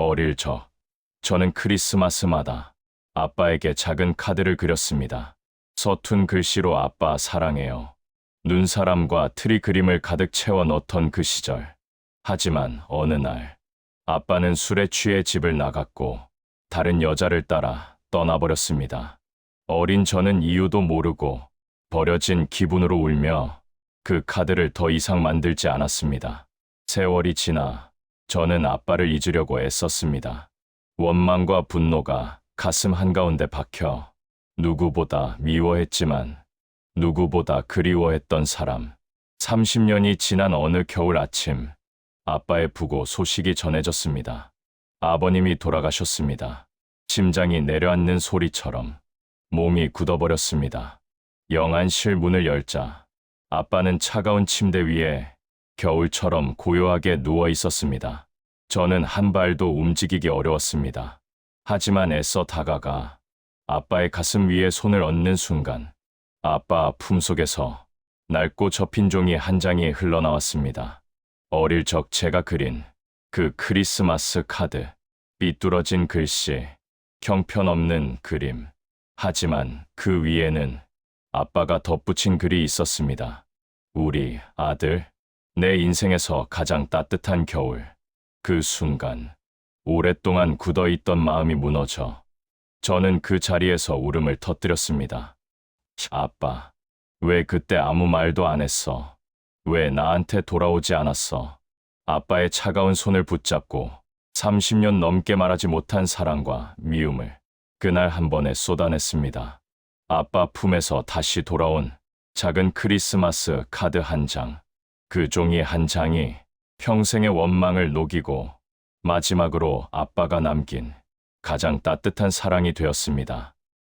어릴 적 저는 크리스마스마다 아빠에게 작은 카드를 그렸습니다. 서툰 글씨로 아빠 사랑해요. 눈사람과 트리 그림을 가득 채워 넣던 그 시절. 하지만 어느 날 아빠는 술에 취해 집을 나갔고 다른 여자를 따라 떠나버렸습니다. 어린 저는 이유도 모르고 버려진 기분으로 울며 그 카드를 더 이상 만들지 않았습니다. 세월이 지나 저는 아빠를 잊으려고 애썼습니다. 원망과 분노가 가슴 한가운데 박혀 누구보다 미워했지만 누구보다 그리워했던 사람. 30년이 지난 어느 겨울 아침 아빠의 부고 소식이 전해졌습니다. 아버님이 돌아가셨습니다. 심장이 내려앉는 소리처럼 몸이 굳어버렸습니다. 영안실 문을 열자 아빠는 차가운 침대 위에 겨울처럼 고요하게 누워 있었습니다. 저는 한 발도 움직이기 어려웠습니다. 하지만 애써 다가가 아빠의 가슴 위에 손을 얹는 순간 아빠 품속에서 낡고 접힌 종이 한 장이 흘러나왔습니다. 어릴 적 제가 그린 그 크리스마스 카드, 삐뚤어진 글씨, 형편없는 그림. 하지만 그 위에는 아빠가 덧붙인 글이 있었습니다. 우리 아들, 내 인생에서 가장 따뜻한 겨울. 그 순간, 오랫동안 굳어 있던 마음이 무너져 저는 그 자리에서 울음을 터뜨렸습니다. 아빠, 왜 그때 아무 말도 안 했어? 왜 나한테 돌아오지 않았어? 아빠의 차가운 손을 붙잡고 30년 넘게 말하지 못한 사랑과 미움을 그날 한 번에 쏟아냈습니다. 아빠 품에서 다시 돌아온 작은 크리스마스 카드 한 장. 그 종이 한 장이 평생의 원망을 녹이고 마지막으로 아빠가 남긴 가장 따뜻한 사랑이 되었습니다.